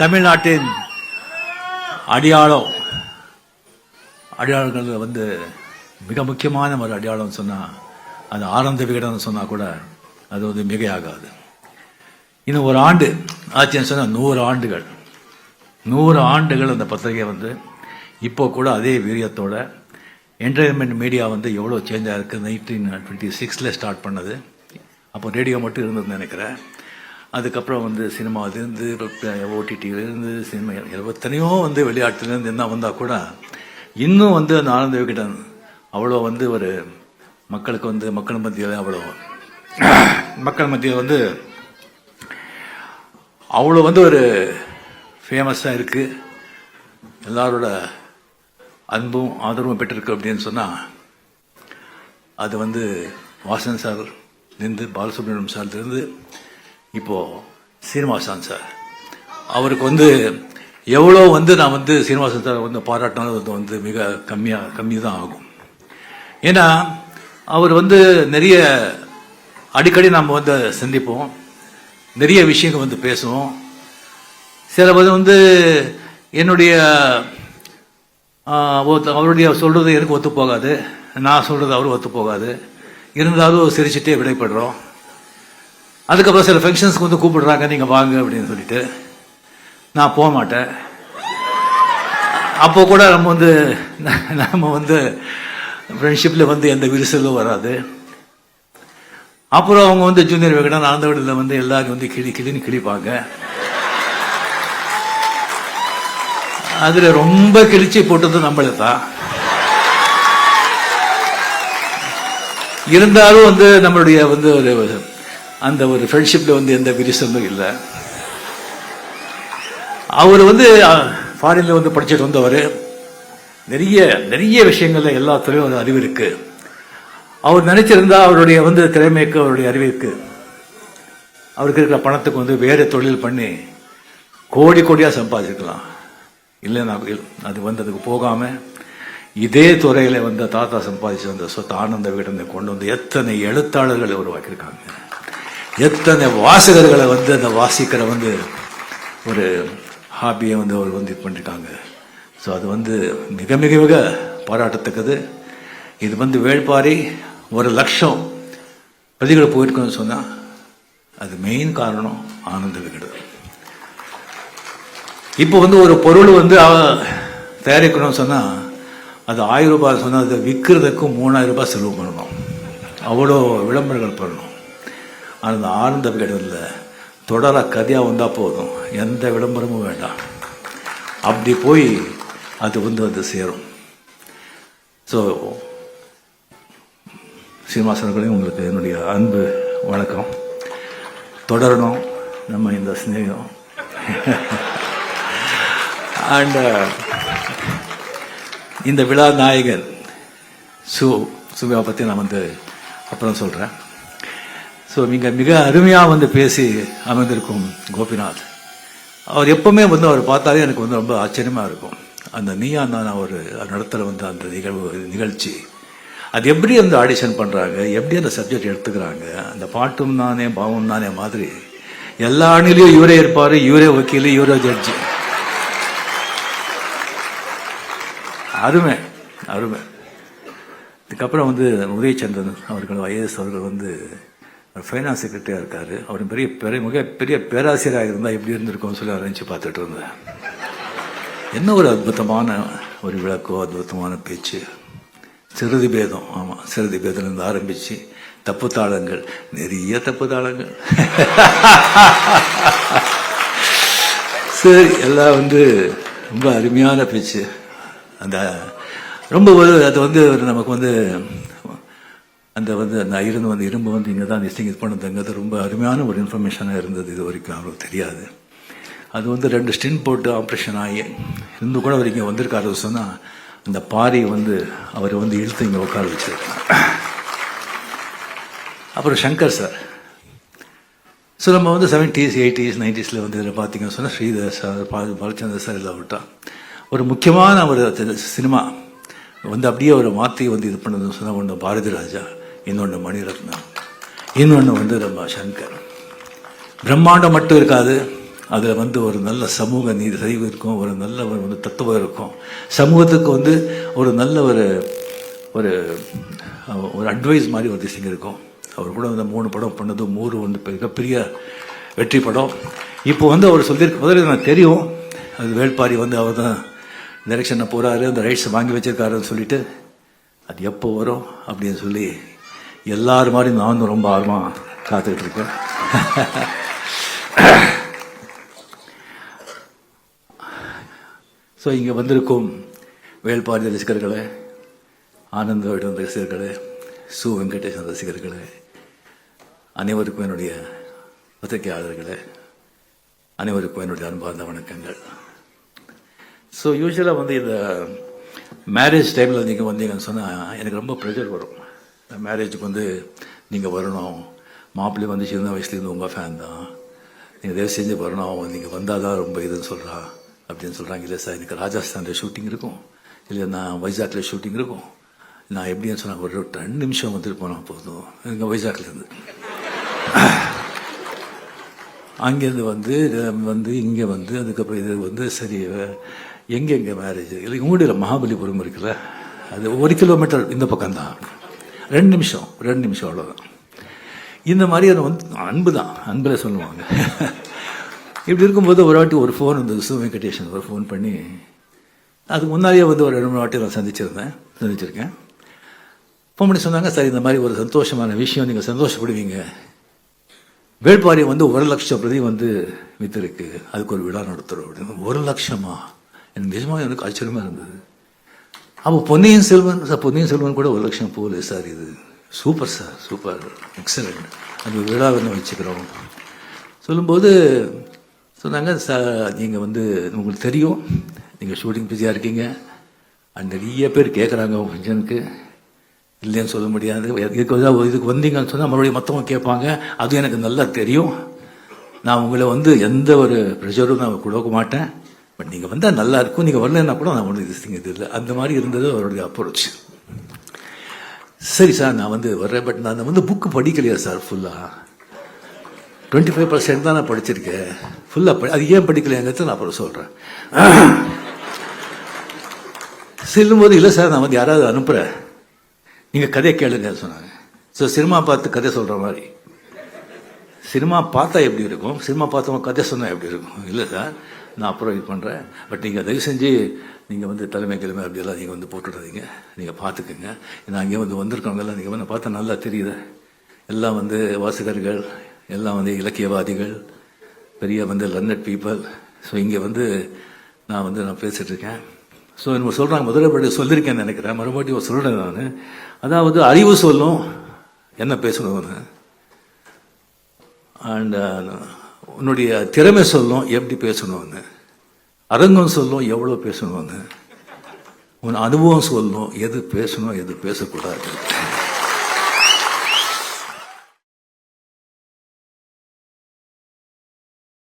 தமிழ்நாட்டின் அடையாளம். அடையாளங்கள் வந்து மிக முக்கியமான ஒரு அடையாளம் சொன்னால் அது ஆனந்த விகடன் சொன்னால் கூட அது வந்து மிகையாகாது. இன்னும் ஒரு ஆண்டு ஆச்சுன்னு சொன்னால் நூறு ஆண்டுகள். நூறு ஆண்டுகள் அந்த பத்திரிகை வந்து இப்போ கூட அதே வீரியத்தோட என்டர்டைன்மெண்ட் மீடியா வந்து எவ்வளோ சேஞ்ச் இருக்குது நைன்டீன் டுவெண்ட்டி சிக்ஸில் ஸ்டார்ட் பண்ணது. அப்போ ரேடியோ மட்டும் இருந்ததுன்னு நினைக்கிறேன். அதுக்கப்புறம் வந்து சினிமாவிலேருந்து ஓடிடியிலேருந்து சினிமா எத்தனையோ வந்து வெளியாட்டுலேருந்து என்ன வந்தால் கூட இன்னும் வந்து அந்த ஆனந்த விகடன் அவ்வளோ வந்து ஒரு மக்களுக்கு வந்து மக்கள் மத்தியில் அவ்வளோ மக்கள் மத்தியில் வந்து அவ்வளோ வந்து ஒரு ஃபேமஸாக இருக்குது எல்லாரோட அன்பும் ஆதரவும் பெற்றிருக்கு அப்படின்னு சொன்னால் அது வந்து வாசன் சார் இருந்து பாலசுப்ரமணியம் சார்லேருந்து இப்போது சீனிவாசன் சார் அவருக்கு வந்து எவ்வளோ வந்து நான் வந்து சீனிவாசன் சார் வந்து பாராட்டினாலும் அது வந்து மிக கம்மியாக கம்மி தான் ஆகும். ஏன்னா அவர் வந்து நிறைய அடிக்கடி நம்ம வந்து சந்திப்போம். நிறைய விஷயங்கள் வந்து பேசுவோம். சில வந்து என்னுடைய அவருடைய சொல்கிறது எனக்கு ஒத்து போகாது. நான் சொல்கிறது அவரும் ஒத்து போகாது. இருந்தாலும் சிரிச்சுட்டே விடைபடுறோம். அதுக்கப்புறம் சில ஃபங்க்ஷன்ஸ்க்கு வந்து கூப்பிடுறாங்க நீங்கள் வாங்க அப்படின்னு சொல்லிட்டு. நான் போக மாட்டேன். அப்போ கூட நம்ம வந்து நம்ம வந்து ஃப்ரெண்ட்ஷிப்பில் வந்து எந்த விரிசலும் வராது. அப்புறம் அவங்க வந்து ஜூனியர் விகடன் ஆனந்த விடல வந்து எல்லாரும் வந்து கிளி கிளின்னு கிழிப்பாங்க. அதில் ரொம்ப கிழிச்சு போட்டது நம்மள தான். இருந்தாலும் வந்து நம்மளுடைய வந்து ஒரு அந்த ஒரு ஃப்ரெண்ட்ஷிப்பில் வந்து எந்த விரிசலும் இல்லை. அவர் வந்து ஃபாரினில் வந்து படிச்சுட்டு வந்தவர். நிறைய நிறைய விஷயங்களில் எல்லா ஒரு அறிவு இருக்கு. அவர் நினைச்சிருந்தா அவருடைய வந்து திறமைக்கு அவருடைய அறிவிற்கு அவருக்கு இருக்கிற பணத்துக்கு வந்து வேறு தொழில் பண்ணி கோடி கோடியாக சம்பாதிச்சிருக்கலாம். இல்லைன்னா அது வந்ததுக்கு போகாமல் இதே துறையில் வந்த தாத்தா சம்பாதிச்சு வந்த சொத்து ஆனந்த விகடனை கொண்டு வந்து எத்தனை எழுத்தாளர்களை உருவாக்கியிருக்காங்க. எத்தனை வாசகர்களை வந்து அந்த வாசிக்கிற வந்து ஒரு ஹாபியை வந்து அவர் வந்து இது பண்ணிருக்காங்க. ஸோ அது வந்து மிக மிக மிக பாராட்டத்தக்கது. இது வந்து வேள்பாரி ஒரு லட்சம் பிரதிகளை போயிருக்கோன்னு சொன்னால் அது மெயின் காரணம் ஆனந்த விகடு இப்போ வந்து ஒரு பொருள் வந்து தயாரிக்கணும்னு சொன்னால் அது ஆயிரம் ரூபாய் சொன்னால் அதை விற்கிறதுக்கு மூணாயிரம் ரூபாய் செலவு பண்ணணும். அவ்வளோ விளம்பரங்கள் பண்ணணும். அந்த ஆனந்த இல்லை தொடர கதையாக வந்தால் போதும். எந்த விளம்பரமும் வேண்டாம். அப்படி போய் அது வந்து வந்து சேரும். ஸோ சீனிவாசனர்களையும் உங்களுக்கு என்னுடைய அன்பு வணக்கம். தொடரணும் நம்ம இந்த சிநேகம். அண்ட் uh, இந்த விழா நாயகன் சு சுபா பற்றி நான் வந்து அப்புறம் சொல்கிறேன் ஸோ மிக மிக அருமையாக வந்து பேசி அமைந்திருக்கும் கோபிநாத். அவர் எப்பவுமே வந்து அவர் பார்த்தாலே எனக்கு வந்து ரொம்ப ஆச்சரியமாக இருக்கும். அந்த நீயா நான் அவர் நடத்துகிற வந்து அந்த நிகழ்வு நிகழ்ச்சி. அது எப்படி அந்த ஆடிஷன் பண்ணுறாங்க எப்படி அந்த சப்ஜெக்ட் எடுத்துக்கிறாங்க? அந்த பாட்டும் நானே பாவம் நானே மாதிரி எல்லா அணிலையும் இவரே இருப்பார் இவரே வக்கீல் இவரே ஜட்ஜி அருமை அருமை. இதுக்கப்புறம் வந்து உதயச்சந்திரன் அவர்கள் ஐஏஎஸ் அவர்கள் வந்து ஃபைனான்ஸ் செக்ரட்டரியாக இருக்கார். அவர் பெரிய பெரிய மிக பெரிய பேராசிரியராக இருந்தால் எப்படி இருந்திருக்கும்னு சொல்லி அரைஞ்சு பார்த்துட்டு இருந்தேன். என்ன ஒரு அற்புதமான ஒரு விளக்கோ அற்புதமான பேச்சு. சிறுதி பேதம். ஆமாம் சிறுதி பேதம்லேருந்து ஆரம்பித்து தப்பு தாளங்கள். நிறைய தப்பு தாளங்கள். சரி எல்லாம் வந்து ரொம்ப அருமையான பேச்சு. அந்த ரொம்ப ஒரு அது வந்து ஒரு நமக்கு வந்து அந்த வந்து அந்த இருந்து வந்து இரும்பு வந்து இங்கே தான் லிஸ்டிங் இது பண்ணதுங்கிறது ரொம்ப அருமையான ஒரு இன்ஃபர்மேஷனாக இருந்தது இது வரைக்கும். அவருக்கு தெரியாது. அது வந்து ரெண்டு ஸ்டின் போட்டு ஆப்ரேஷன் ஆகி இருந்து கூட அவர் இங்கே வந்திருக்காரு சொன்னால் அந்த பாரி வந்து அவர் வந்து இழுத்து இங்கே உட்கார வச்சிருக்கார் அப்புறம் சங்கர் சார் ஸோ நம்ம வந்து செவன்டீஸ் எயிட்டிஸ் நைன்டிஸில் வந்து இதில் பார்த்தீங்கன்னு சொன்னால் ஸ்ரீதர் சார் பா- பாலச்சந்தர் சார் எல்லாம் விட்டா ஒரு முக்கியமான ஒரு சினிமா வந்து அப்படியே ஒரு மாற்றி வந்து இது பண்ணதுன்னு சொன்னால் ஒன்று பாரதி ராஜா. இன்னொன்று மணிரத்னம் இன்னொன்று வந்து நம்ம சங்கர். பிரம்மாண்டம் மட்டும் இருக்காது. அதில் வந்து ஒரு நல்ல சமூக நீதி சரிவு இருக்கும். ஒரு நல்ல ஒரு வந்து தத்துவம் இருக்கும். சமூகத்துக்கு வந்து ஒரு நல்ல ஒரு ஒரு ஒரு அட்வைஸ் மாதிரி ஒரு விஷயம் இருக்கும். அவர் கூட வந்து மூணு படம் பண்ணது மூணு வந்து மிகப்பெரிய வெற்றி படம். இப்போ வந்து அவர் சொல்லியிருக்க முதல்ல எனக்கு தெரியும். அது வேள்பாரி வந்து அவர் தான் டைரக்ஷனை போகிறாரு அந்த ரைட்ஸை வாங்கி வச்சிருக்காருன்னு சொல்லிட்டு அது எப்போ வரும்? அப்படின்னு சொல்லி எல்லாரும் மாதிரி நானும் ரொம்ப ஆர்வமாக காத்துக்கிட்டு இருக்கேன். ஸோ இங்கே வந்திருக்கும் வேள்பாரி ரசிகர்களே ஆனந்த ரசிகர்களே சு வெங்கடேசன் ரசிகர்களே அனைவருக்கும் என்னுடைய பத்திரிகையாளர்களே அனைவருக்கும் என்னுடைய அன்பார்ந்த வணக்கங்கள். ஸோ யூஸ்வலாக வந்து இந்த மேரேஜ் டைமில் நீங்கள் வந்தீங்கன்னு சொன்னால் எனக்கு ரொம்ப ப்ரெஷர் வரும். மேரேஜுக்கு வந்து நீங்கள் வரணும். மாப்பிள்ளை வந்து சின்ன வயசுலேருந்து உங்கள் ஃபேன் தான். நீங்கள் தயவு செஞ்சு வரணும். அவன் நீங்கள் வந்தால் தான் ரொம்ப இதுன்னு சொல்கிறா அப்படின்னு சொல்கிறாங்க இல்லை சார் எனக்கு ராஜஸ்தானில் ஷூட்டிங் இருக்கும். இல்லை நான் வைசாக்கில் ஷூட்டிங் இருக்கும். நான் எப்படின்னு சொன்னால் ஒரு ரெண்டு நிமிஷம் வந்துட்டு போனால் போதும். இங்கே வைசாக்லேருந்து அங்கேருந்து வந்து வந்து இங்கே வந்து அதுக்கப்புறம் இது வந்து சரி எங்கே எங்கே மேரேஜ் இல்லை உங்களுடைய மகாபலிபுரம் இருக்குல்ல? அது ஒரு கிலோமீட்டர் இந்த பக்கம்தான். ரெண்டு நிமிஷம் ரெண்டு நிமிஷம் அவ்வளோதான் இந்த மாதிரி அதை வந்து அன்பு தான் அன்பில் சொல்லுவாங்க. இப்படி இருக்கும்போது ஒரு வாட்டி ஒரு ஃபோன் வந்து சு வெங்கடேஷன் ஒரு ஃபோன் பண்ணி அதுக்கு முன்னாடியே வந்து ஒரு ரெண்டு மூணு வாட்டி நான் சந்திச்சிருந்தேன் சந்திச்சிருக்கேன். ஃபோன் பண்ணி சொன்னாங்க சார் இந்த மாதிரி ஒரு சந்தோஷமான விஷயம் நீங்கள் சந்தோஷப்படுவீங்க. வேள்பாரி வந்து ஒரு லட்சம் பிரதி வந்து வித்திருக்கு. அதுக்கு ஒரு விழா நடத்துகிறோம் அப்படின்னு. ஒரு லட்சமா? எனக்கு நிஜமாக எனக்கு ஆச்சரியமாக இருந்தது. அப்போ பொன்னியின் செல்வன் சார் பொன்னியின் செல்வன் கூட ஒரு லட்சம் போகல சார் இது. Super sir super. எக்ஸலண்ட் அந்த விழா வந்து வச்சுக்கிறோம். சொல்லும்போது சொன்னாங்க சார் நீங்கள் வந்து உங்களுக்கு தெரியும். நீங்கள் ஷூட்டிங் பிஸியாக இருக்கீங்க. அண்ட் நிறைய பேர் கேட்குறாங்க உங்கள் ஃபங்க்ஷனுக்கு இல்லைன்னு சொல்ல முடியாது. இதுக்கு வந்து இதுக்கு வந்தீங்கன்னு சொன்னால் மறுபடியும் மற்றவங்க கேட்பாங்க. அதுவும் எனக்கு நல்லா தெரியும். நான் உங்களை வந்து எந்த ஒரு ப்ரெஷரும் நான் கொடுக்க மாட்டேன். பட் நீங்கள் வந்தால் நல்லா இருக்கும். நீங்கள் வரலன்னா கூட நான் ஒன்றும் இது இது இல்லை. அந்த மாதிரி இருந்தது அவருடைய அப்ரோச் சரி சார் நான் வந்து வர்றேன். பட் நான் வந்து புக்கு படிக்கலையா சார் ஃபுல்லாக டுவெண்ட்டி ஃபைவ் பர்சன்ட் தான் நான் படிச்சிருக்கேன். ஃபுல்லாக படி அது ஏன் படிக்கலையாங்கிறத நான் அப்புறம் சொல்கிறேன் செல்லும்போது இல்லை சார் நான் வந்து யாராவது அனுப்புகிறேன் நீங்கள் கதையை கேளுங்க சொன்னாங்க. ஸோ சினிமா பார்த்து கதை சொல்கிற மாதிரி. சினிமா பார்த்தா எப்படி இருக்கும்? சினிமா பார்த்தவங்க கதை சொன்னால் எப்படி இருக்கும்? இல்லை சார் நான் அப்புறம் இது பண்ணுறேன் பட் நீங்கள் தயவு செஞ்சு நீங்கள் வந்து தலைமை கிழமை அப்படியெல்லாம் நீங்கள் வந்து போட்டுடாதீங்க. நீங்கள் பார்த்துக்குங்க. ஏன்னா அங்கே வந்து வந்திருக்கவங்கெல்லாம் நீங்கள் வந்து பார்த்தா நல்லா தெரியுது. எல்லாம் வந்து வாசகர்கள் எல்லாம் வந்து இலக்கியவாதிகள் பெரிய வந்து லர்னட் பீப்புள் ஸோ இங்கே வந்து நான் வந்து நான் பேசிகிட்ருக்கேன் ஸோ நம்ம சொல்கிறாங்க முதல்ல படி சொல்லியிருக்கேன்னு நினைக்கிறேன். மறுபடியும் சொல்கிறேன் நான். அதாவது அறிவு சொல்லும் என்ன பேசணும்னு அண்ட் uh, உன்னுடைய திறமை சொல்லும் எப்படி பேசணும்னு அரங்கம் சொல்லும் எவ்வளோ பேசணும்னு உன் அனுபவம் சொல்லும் எது பேசணும் எது பேசக்கூடாது.